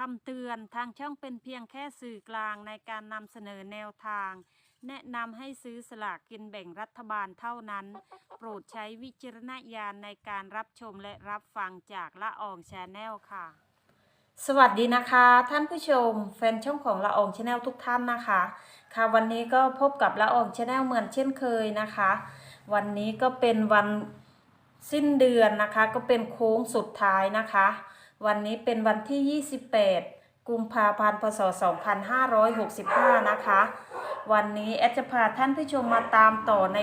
คำเตือนทางช่องเป็นเพียงแค่สื่อกลางในการนำเสนอแนวทาง แนะนำให้ซื้อสลากกินแบ่งรัฐบาลเท่านั้น โปรดใช้วิจารณญาณในการรับชมและรับฟังจากละอองชนแนลค่ะ สวัสดีนะคะ ท่านผู้ชม แฟนช่องของละอองชาแนลทุกท่านนะคะ ค่ะวันนี้ก็พบกับละอองชาแนลเหมือนเช่นเคยนะคะ วันนี้ก็เป็นวันสิ้นเดือนนะคะ ก็เป็นโค้งสุดท้ายนะคะ วันนี้เป็นวันที่ 28 กุมภาพันธ์ พศ 2565 นะคะ วันนี้แอดจะพาท่านผู้ชมมาตามต่อใน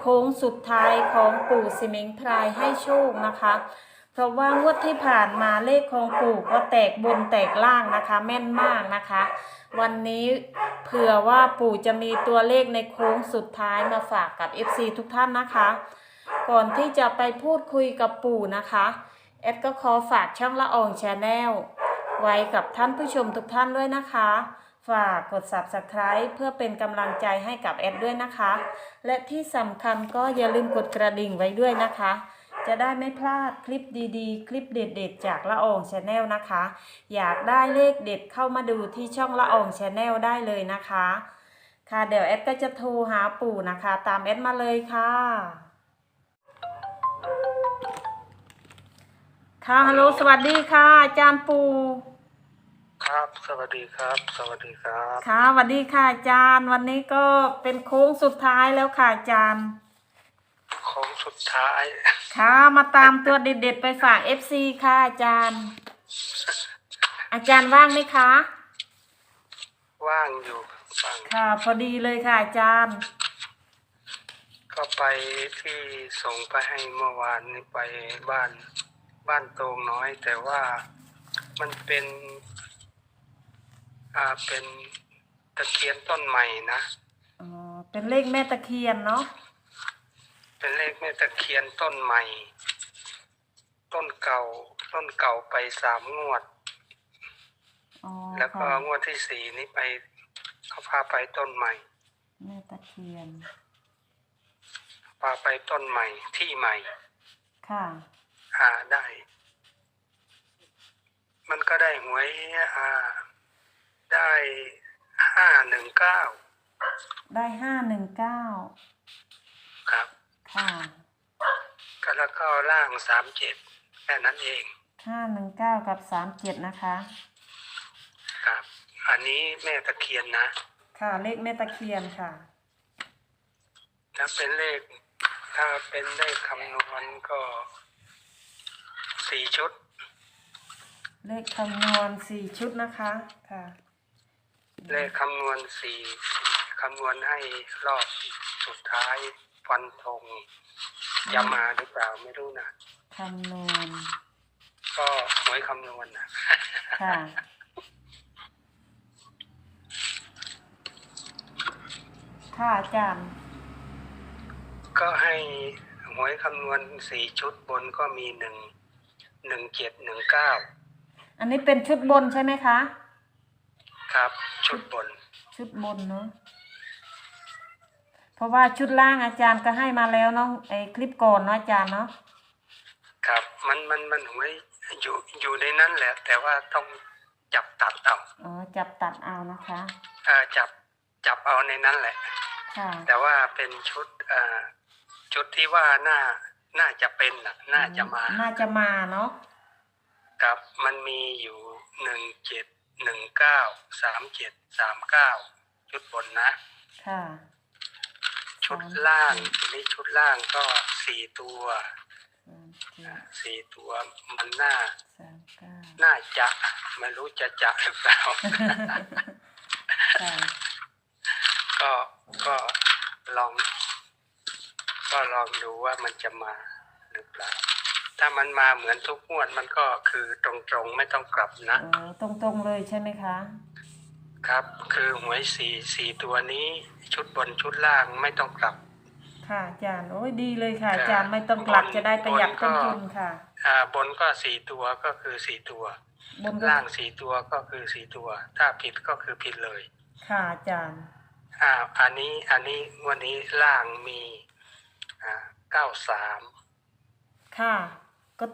โค้งสุดท้ายของปู่สิเมงพรายให้โชคนะคะ เพราะว่างวดที่ผ่านมาเลขของปู่ก็แตกบนแตกล่างนะคะ แม่นมากนะคะ วันนี้เผื่อว่าปู่จะมีตัวเลขในโค้งสุดท้ายมาฝากกับ FC ทุกท่านนะคะ ก่อนที่จะไปพูดคุยกับปู่นะคะ แอดก็ขอฝากช่องละอองแชนแนลไว้กับท่านผู้ชมทุกท่านด้วยนะคะ ฝากกด subscribe เพื่อเป็นกำลังใจให้กับแอดด้วยนะคะ และที่สำคัญก็อย่าลืมกดกระดิ่งไว้ด้วยนะคะ จะได้ไม่พลาดคลิปดีๆ คลิปเด็ดๆ จากละอองชาแนลนะคะ อยากได้เลขเด็ดเข้ามาดูที่ช่องละอองชาแนลได้เลยนะคะ ค่ะเดี๋ยวแอดก็จะโทรหาปู่นะคะ ตามแอดมาเลยค่ะ ค่ะฮัลโหลสวัสดีค่ะ อาจารย์ปู่ครับ สวัสดีครับ สวัสดีครับค่ะสวัสดีค่ะอาจารย์ วันนี้ก็เป็นโค้งสุดท้ายแล้วค่ะอาจารย์ของสุดท้าย ค่ะมาตามตัวเด็ดๆไปฝาก FC ค่ะอาจารย์ อาจารย์ว่างไหมคะ ว่างอยู่ฟังค่ะ พอดีเลยค่ะอาจารย์ ก็ไปที่ส่งไปให้เมื่อวานนี้ไปบ้าน บ้านโตงน้อย แต่ว่ามันเป็นอ่าเป็นตะเคียนต้นใหม่นะอ๋อเป็นเลขแม่ตะเคียนเนาะเป็นเลขแม่ตะเคียนต้นใหม่ ต้นเก่า ต้นเก่าไปสามงวด อ๋อแล้วก็ค่ะงวดที่สี่นี้ไปเขาพาไปต้นใหม่ แม่ตะเคียน พาไปต้นใหม่ที่ใหม่ ค่ะ อ่าได้ มันก็ได้หวยอ่า ได้ห้าหนึ่งเก้าได้ห้าหนึ่งเก้าครับค่ะก็แล้วก็ล่างสามเจ็ดแค่นั้นเองห้าหนึ่งเก้ากับสามเจ็ดนะคะ ครับ อันนี้แม่ตะเคียนนะ ค่ะเลขแม่ตะเคียนค่ะ ถ้าเป็นเลข ถ้าเป็นเลขคำนวณก็ สี่ชุด เลขคำนวณสี่ชุดนะคะค่ะ เลขคำนวณสี่คำนวณให้รอบสุดท้ายฟันธงจะมาหรือเปล่าไม่รู้นะคำนวณ ก็หวยคำนวณนะค่ะ ค่ะอาจารย์ ก็ให้หวยคำนวณสี่ชุดบนก็มีหนึ่ง หนึ่งเจ็ดหนึ่งเก้าอันนี้เป็นชุดบนใช่ไหมคะ ครับ ชุดบน ชุดบนเนาะเพราะว่าชุดล่างอาจารย์ก็ให้มาแล้วเนาะไอคลิปก่อนเนาะอาจารย์เนาะครับมันมันมันหวยอยู่อยู่ในนั้นแหละ แต่ว่าต้องจับตัดเอาอ๋อจับตัดเอานะคะเอ่อจับจับเอาในนั้นแหละ ค่ะแต่ว่าเป็นชุดเอ่อชุดที่ว่าน่า น่าจะเป็นน่ะ น่าจะมาน่าจะมาเนาะครับมันมีอยู่หนึ่งเจ็ดหนึ่งเก้าสามเจ็ดสามเก้าชุดบนนะ ค่ะ ชุดล่างทีนี้ชุดล่างก็สี่ตัวสามเจ็ดสี่ตัวมันน่า สามเก้าน่าจะไม่รู้จะจะหรือเปล่า ค่ะก็ก็ลอง ก็ลองดูว่ามันจะมาหรือเปล่า ถ้ามันมาเหมือนทุกงวดมันก็คือตรงๆไม่ต้องกลับนะอ๋อตรงๆเลยใช่ไหมคะ ครับ คือหวยสี่สี่ตัวนี้ ชุดบนชุดล่างไม่ต้องกลับ ค่ะอาจารย์โอ้ยดีเลยค่ะค่ะอาจารย์ไม่ต้องกลับบนจะได้ประหยัดบนก็ต้นทุนค่ะอ่าบนก็สี่ตัวก็คือสี่ตัว บนก็ล่างสี่ตัวก็คือสี่ตัว ถ้าผิดก็คือผิดเลย ค่ะอาจารย์ อ่าอันนี้อันนี้วันนี้ล่างมี อ่าเก้าสามค่ะ ก็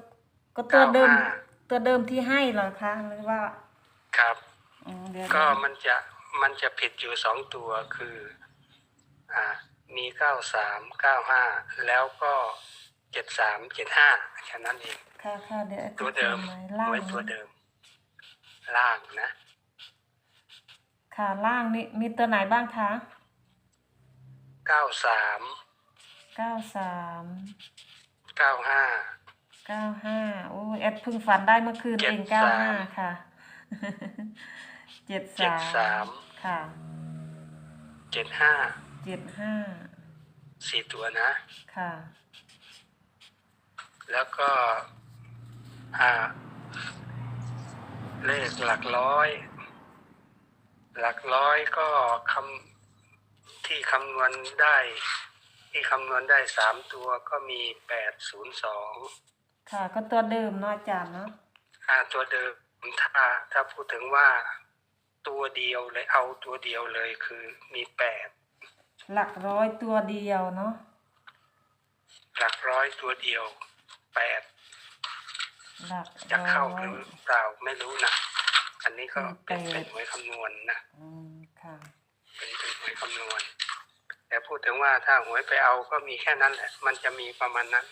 ก็ตัวเดิมเก้าห้าตัวเดิมที่ให้เหรอคะหรือว่าครับอ๋อเดี๋ยวก็เดี๋ยวมันจะมันจะผิดอยู่สองตัวคืออ่ามีเก้าสามเก้าห้าแล้วก็เจ็ดสามเจ็ดห้าแค่นั้นเอง ค่ะค่ะเดี๋ยวอาจารย์ตัวเดิมขียนไว้ล่างไว้ตัวเดิม ล่างนะ ค่ะล่างนี่มีตัวไหนบ้างคะ เก้าสาม เก้าสามเก้าห้า เก้าห้าโอ้ยแอดเพิ่งฝันได้เมื่อคืนเองเจ็เก้าดสาห้ามค่ะเจ็ดเจ็ดสาสามม ค่ะเจ็ดห้า เจ็ดห้าสี่ตัวนะ ค่ะแล้วก็ อ่า เลขหลักร้อย หลักร้อยก็คำที่คำนวณได้ ที่คำนวณได้สามตัวก็มีแปดศูนย์สองค่ะ ก็ตัวเดิมเนาะอาจารย์เนาะอ่าตัวเดิมถ้าถ้าพูดถึงว่าตัวเดียวเลยเอาตัวเดียวเลยคือมีแปดหลักร้อยตัวเดียวเนาะหลักร้อยตัวเดียวแปดหลักจะร้เข้าอหยรือเปล่าไม่รู้นะอันนี้ก็เป็นแปดเป็นหวยคำนวณนะอืมค่ะ เป็นเป็นหวยคำนวณ แต่พูดถึงว่าถ้าหวยไปเอาก็มีแค่นั้นแหละ มันจะมีประมาณนั้น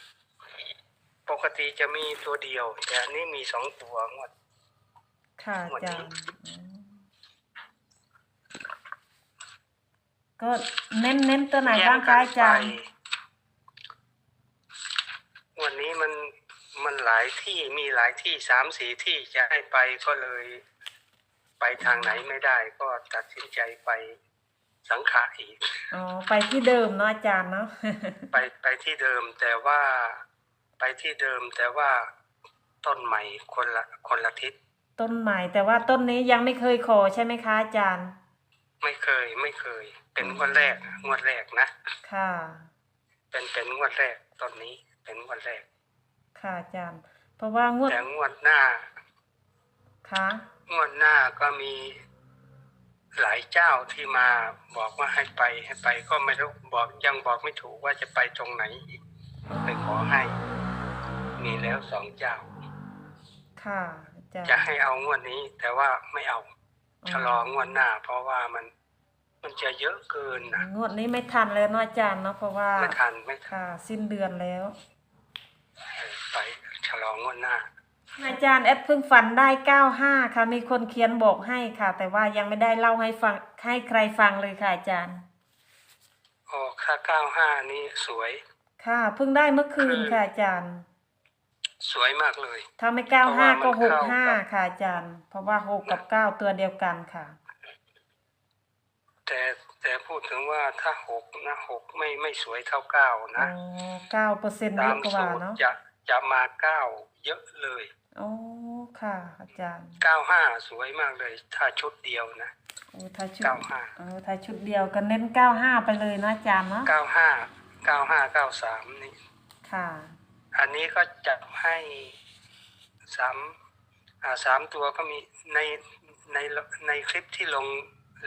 ปกติจะมีตัวเดียว แต่อันนี้มีสองตัวงวดค่ะหมอาดจานี้รย์อืมก็เน้นเน้นตัวไหนบ้างคะอาจารย์วันนี้มันมันหลายที่มีหลายที่สามสี่ที่จะให้ไปก็เลย ไปทางไหนไม่ได้ ก็ตัดสินใจไป สังขะอีก อ๋อ ไปที่เดิมเนาะอาจารย์เนาะ ไปไปที่เดิมแต่ว่าไปที่เดิมแต่ว่าต้นใหม่คนละคนละทิศต้นใหม่แต่ว่าต้นนี้ยังไม่เคยขอใช่ไหมคะอาจารย์ ไม่เคยไม่เคย เป็นงวดแรกงวดแรกนะ ค่ะ เป็นเป็นงวดแรกต้นนี้เป็นงวดแรก ค่ะอาจารย์ เพราะว่างวดแต่งวดหน้าค่ะ งวดหน้าก็มี หลายเจ้าที่มาบอกว่าให้ไปให้ไปก็ไม่รู้บอกยังบอกไม่ถูกว่าจะไปตรงไหนอีกไปขอให้ มีแล้วสองเจ้า ค่ะอาจารย์จะให้เอางวดนี้ แต่ว่าไม่เอาชะลองวดหน้า เพราะว่ามันมันจะเยอะเกินนะงวดนี้ไม่ทันแล้วเนาะอาจารย์เนาะเพราะว่าไม่ทันไม่ทันค่ะสิ้นเดือนแล้วเออไปชะลองวดหน้า อาจารย์แอดเพิ่งฝันได้เก้าห้าค่ะ มีคนเขียนบอกให้ค่ะ แต่ว่ายังไม่ได้เล่าให้ฟังให้ใครฟังเลยค่ะอาจารย์โอ้ค่าเก้าห้านี่สวย ค่ะ เพิ่งได้เมื่อคืนคือค่ะอาจารย์ สวยมากเลยถ้าไม่เก้าเพราะห้าว่ามันก็หกเข้าห้ากับค่ะอาจารย์ เพราะว่าหกกับเก้าตัวเดียวกันค่ะ แต่แต่พูดถึงว่าถ้าหกนะหกไม่ไม่สวยเท่าเก้าอ๋นะอเก้าเปอร์เซ็นต์เยตาอะมกว่าสูตรเนาะจะจะมาเก้า เยอะเลยอ๋อค่ะ อาจารย์เก้าห้าสวยมากเลย ถ้าชุดเดียวนะโอ้ถ้าชุดเก้าห้าเออถ้าชุดเดียวก็เน้นเก้าห้าไปเลยเนาะอาจารย์เนาะเก้าห้าเก้าห้าเก้าสามนี่ค่ะ อันนี้ก็จะให้สามอ่าสามตัวก็มีในในในคลิปที่ลง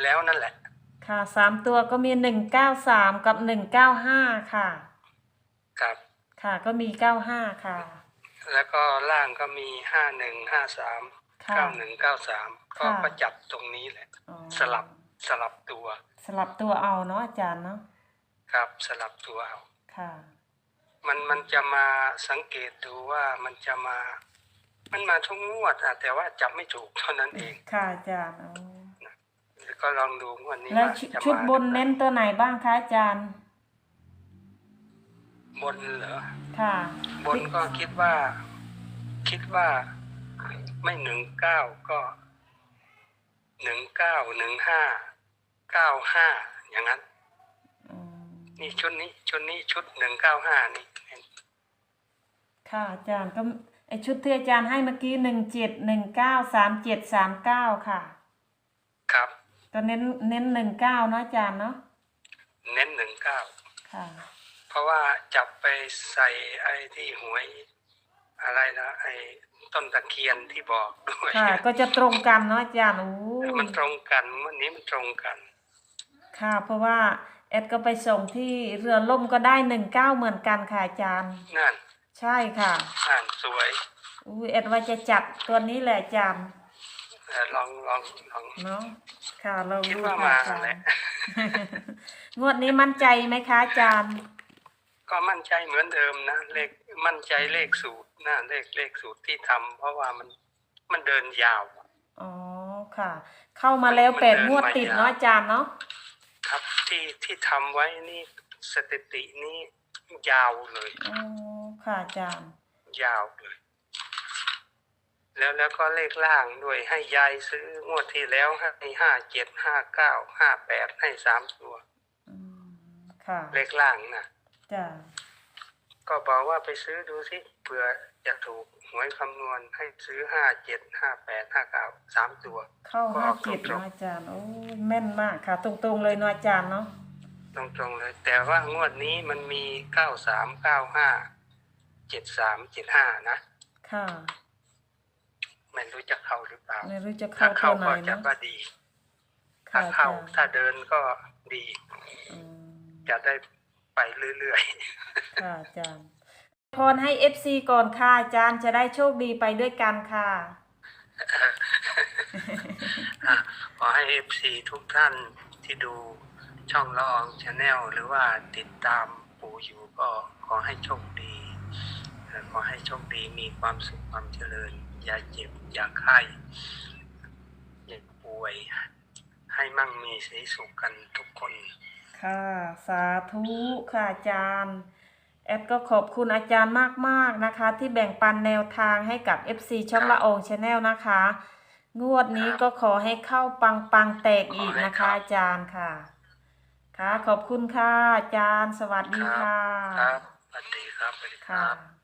แล้วนั่นแหละ ค่ะสามตัวก็มีหนึ่งเก้าสามกับหนึ่งเก้าห้าค่ะ ครับ ค่ะก็มีเก้าห้าค่ะ แล้วก็ล่างก็มีห้าหนึ่งห้าสามค่ะ เก้าหนึ่งเก้าสามก็ค่ะ ก็จับตรงนี้แหละ อ๋อสลับสลับตัวสลับตัวเอาเนาะอาจารย์เนาะครับสลับตัวเอา ค่ะ มันมันมันจะมาสังเกตดูว่ามันจะมา มันมาทุกงวดอะแต่ว่าจับไม่ถูกเท่านั้นเองค่ะอาจารย์อ๋อแล้วก็ลองดูงวดนี้แล้วว่าชุดจะชุดมาบนเน้นตัวไหนบ้างคะอาจารย์ บนเหรอ ค่ะ บนก็คิดว่า คิดว่าไม่หนึ่งเก้าก็หนึ่งเก้าหนึ่งห้าเก้าห้าอย่างนั้นอืมนี่ชุดนี้ ชุดนี้ชุดหนึ่งเก้าห้านี่ ค่ะอาจารย์ก็ไอชุดที่อาจารย์ให้เมื่อกี้หนึ่งเจ็ดหนึ่งเก้าสามเจ็ดสามเก้าค่ะ ครับก็เน้นเน้นหนึ่งเก้าเนาะอาจารย์เนาะเน้นหนึ่งเก้าค่ะเพ ราะว่าจับไปใส่ไอ้ที่หวยอะไรนะไอ้ต้นตะเคียนที่บอกด้วยค่ะ ก็จะตรงกันเนาะอาจารย์โอ้มันตรงกันวันนี้มันตรงกัน ค่ะ เพราะว่าแอดก็ไปส่งที่เรือล่มก็ได้หนึ่งเก้าเหมือนกันค่ะอาจารย์นั่นใช่ค่ะอ่านสวยอุ้ยแอดว่าจะจัดตัวนี้แหละอาจารย์เออลองลองลองเนาะค่ะเราคิดดูว่าค่ะมาอาจารแหละย์งวดนี้มั่นใจไหมคะอาจารย์ ก็มั่นใจเหมือนเดิมนะเลขมั่นใจเลขสูตรนะเลขเลขสูตรที่ทำเพราะว่ามันมันเดินยาวอ๋อค่ะ เข้ามาแล้วมันแปดเดินงวดมาติดยาวเนาะอาจารย์เนาะครับที่ที่ทำไว้นี่สถิตินี้ยาวเลยอ๋อค่ะอาจารย์ ยาวเลยแล้วแล้วก็เลขล่างด้วยให้ยายซื้องวดที่แล้วให้ห้าเจ็ดห้าเก้าห้าแปดให้สามตัวอืมค่ะ เลขล่างนะ จ้ะก็บอกว่าไปซื้อดูสิเผื่อจะถูกหวยคำนวณให้ซื้อห้าเจ็ดห้าแปดห้าเก้าสามตัว เข้าก็ห้าออกเจ็ดตรงๆเนาะอาจารย์โอ้ยแม่นมากค่ะ ตรงๆเลยเนาะอาจารย์เนาะตรงๆเลย แต่ว่างวดนี้มันมีเก้าสามเก้าห้าเจ็ดสามเจ็ดห้านะค่ะไม่รู้จะเข้าหรือเปล่าไม่รู้จะถ้าเข้าตัเข้าวไหนก็จะเนาะก็ดีค่ะถ้าอาเข้าจารย์ถ้าเดินก็ดีอืมจะได้ ไปเรื่อยค่ะอาจารย์พรให้เอฟซีก่อนค่ะอาจารย์จะได้โชคดีไปด้วยกันค่ะๆอะ ขอให้เอฟซีทุกท่านที่ดูช่องละอองชาแนลหรือว่าติดตามปู่อยู่ก็ขอให้โชคดีเอ่อขอให้โชคดีมีความสุขความเจริญ อย่าเจ็บ อย่าไข้อย่าป่วย ให้มั่งมีสีสุขกันทุกคน ค่ะ สาธุค่ะอาจารย์ แอดก็ขอบคุณอาจารย์มากๆนะคะ ที่แบ่งปันแนวทางให้กับ FC ช่องละอองชาแนลนะคะ งวดนี้ก็ขอให้เข้าปังปังแตกอีกนะคะ อาจารย์ค่ะ ค่ะ ขอบคุณค่ะอาจารย์ สวัสดีค่ะ ครับสวัสดีครับสวัสดีคค่ะ รับ